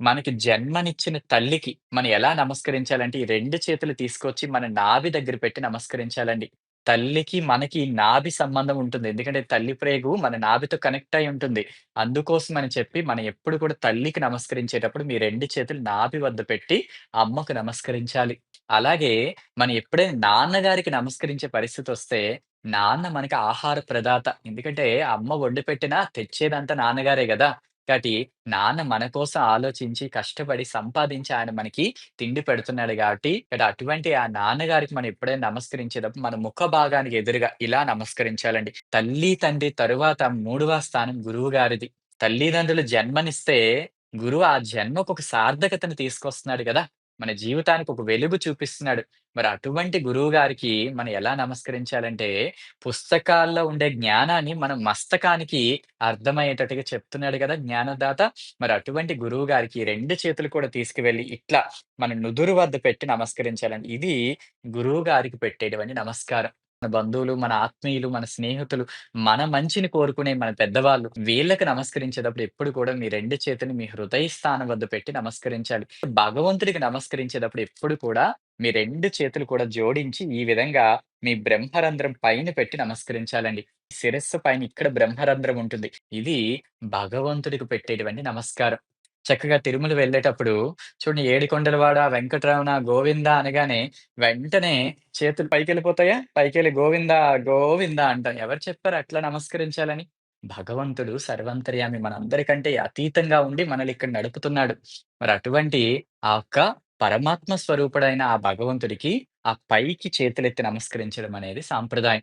మనకి జన్మనిచ్చిన తల్లికి మనం ఎలా నమస్కరించాలంటే, ఈ రెండు చేతులు తీసుకొచ్చి మన నాభి దగ్గర పెట్టి నమస్కరించాలండి. తల్లికి, మనకి నాభి సంబంధం ఉంటుంది. ఎందుకంటే తల్లి ప్రేగు మన నాభితో కనెక్ట్ అయి ఉంటుంది. అందుకోసమని చెప్పి మనం ఎప్పుడు కూడా తల్లికి నమస్కరించేటప్పుడు మీ రెండు చేతులు నాభి వద్ద పెట్టి అమ్మకు నమస్కరించాలి. అలాగే మనం ఎప్పుడైనా నాన్నగారికి నమస్కరించే పరిస్థితొస్తే, నాన్న మనకి ఆహార ప్రదాత. ఎందుకంటే అమ్మ వండిపెట్టినా తెచ్చేదంతా నాన్నగారే గదా! కాబట్టి నాన్న మన కోసం ఆలోచించి, కష్టపడి, సంపాదించి ఆయన మనకి తిండి పెడుతున్నాడు కాబట్టి ఇక్కడ అటువంటి ఆ నాన్నగారికి మనం ఎప్పుడైనా నమస్కరించేటప్పుడు మన ముఖ భాగానికి ఎదురుగా ఇలా నమస్కరించాలండి. తల్లి, తండ్రి తరువాత మూడవ స్థానం గురువు గారిది తల్లిదండ్రులు జన్మనిస్తే గురువు ఆ జన్మకు ఒక సార్థకతను తీసుకొస్తున్నాడు కదా మన జీవితానికి ఒక వెలుగు చూపిస్తున్నాడు. మరి అటువంటి గురువు గారికి మనం ఎలా నమస్కరించాలంటే, పుస్తకాల్లో ఉండే జ్ఞానాన్ని మన మస్తకానికి అర్థమయ్యేటట్టుగా చెప్తున్నాడు గదా జ్ఞానదాత. మరి అటువంటి గురువు గారికి రెండు చేతులు కూడా తీసుకువెళ్ళి ఇట్లా మన నుదురు వద్ద పెట్టి నమస్కరించాలండి. ఇది గురువు గారికి పెట్టేటువంటి నమస్కారం. మన బంధువులు, మన ఆత్మీయులు, మన స్నేహితులు, మన మంచిని కోరుకునే మన పెద్దవాళ్ళు వీళ్ళకి నమస్కరించేటప్పుడు ఎప్పుడు కూడా మీ రెండు చేతులు మీ హృదయ స్థానం వద్ద పెట్టి నమస్కరించాలి. భగవంతుడికి నమస్కరించేటప్పుడు ఎప్పుడు కూడా మీ రెండు చేతులు కూడా జోడించి ఈ విధంగా మీ బ్రహ్మరంధ్రం పైన పెట్టి నమస్కరించాలండి. శిరస్సు పైన ఇక్కడ బ్రహ్మరంధ్రం ఉంటుంది. ఇది భగవంతుడికి పెట్టేటువంటి నమస్కారం. చక్కగా తిరుమల వెళ్ళేటప్పుడు చూడండి ఏడికొండలవాడ, వెంకటరమణ గోవింద అనగానే వెంటనే చేతులు పైకెళ్ళిపోతాయా? పైకెళ్ళి గోవింద గోవింద అంటాం. ఎవరు చెప్పారు అట్లా నమస్కరించాలని? భగవంతుడు సర్వంతర్యామి. మనందరికంటే అతీతంగా ఉండి మనల్ని ఇక్కడ నడుపుతున్నాడు. మరి అటువంటి ఆ యొక్క పరమాత్మ స్వరూపుడైన ఆ భగవంతుడికి ఆ పైకి చేతులెత్తి నమస్కరించడం అనేది సాంప్రదాయం.